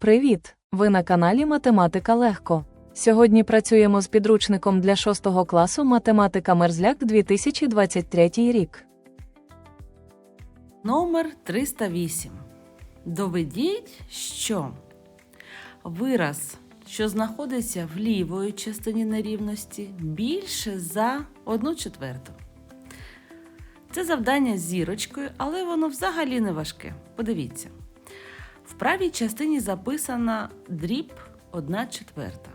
Привіт! Ви на каналі Математика Легко. Сьогодні працюємо з підручником для 6 класу Математика Мерзляк 2023 рік. Номер 308. Доведіть, що вираз, що знаходиться в лівої частині нерівності, більше за 1 четверту. Це завдання з зірочкою, але воно взагалі не важке. Подивіться. В правій частині записана дріб 1 четверта.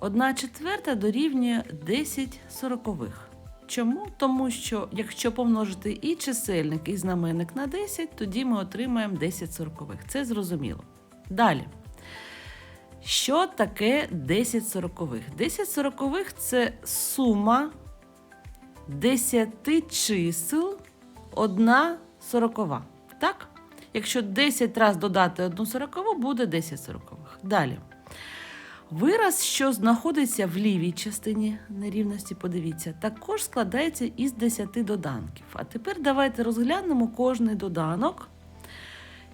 1 четверта дорівнює 10 сорокових. Чому? Тому що якщо помножити і чисельник, і знаменник на 10, тоді ми отримаємо 10 сорокових. Це зрозуміло. Далі. Що таке 10 сорокових? 10 сорокових це сума 10 чисел 1 сорокова. Так? Якщо 10 разів додати 1 сорокову, буде 10 сорокових. Далі. Вираз, що знаходиться в лівій частині нерівності, подивіться, також складається із 10 доданків. А тепер давайте розглянемо кожний доданок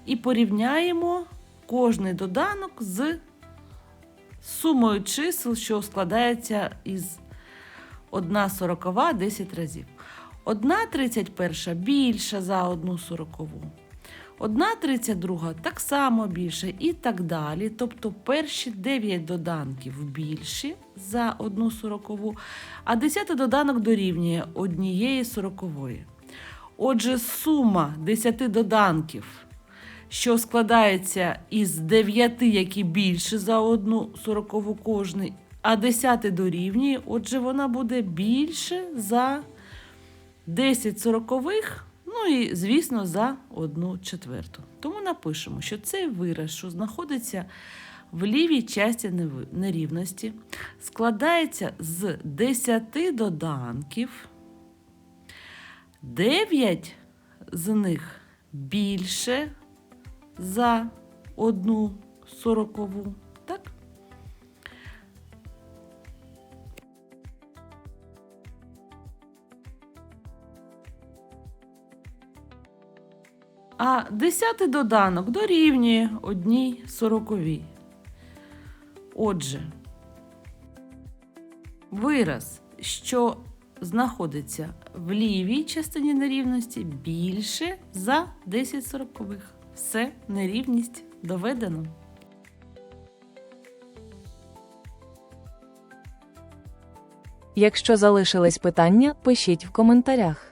і порівняємо кожний доданок з сумою чисел, що складається із 1 сорокова 10 разів. 1 31 більша за 1 сорокову. Одна 32 так само більше і так далі. Тобто перші 9 доданків більші за одну сорокову, а 10 доданок дорівнює однієї сорокової. Отже, сума 10 доданків, що складається із 9, які більше за одну сорокову кожний, а 10 дорівнює, отже, вона буде більше за 10 сорокових. Ну і, звісно, за одну четверту. Тому напишемо, що цей вираз, що знаходиться в лівій часті нерівності, складається з 10 доданків, 9 з них більше за одну сорокову. А десятий доданок дорівнює одній сороковій. Отже, вираз, що знаходиться в лівій частині нерівності, більше за 10 сорокових. Все, нерівність доведено. Якщо залишились питання, пишіть в коментарях.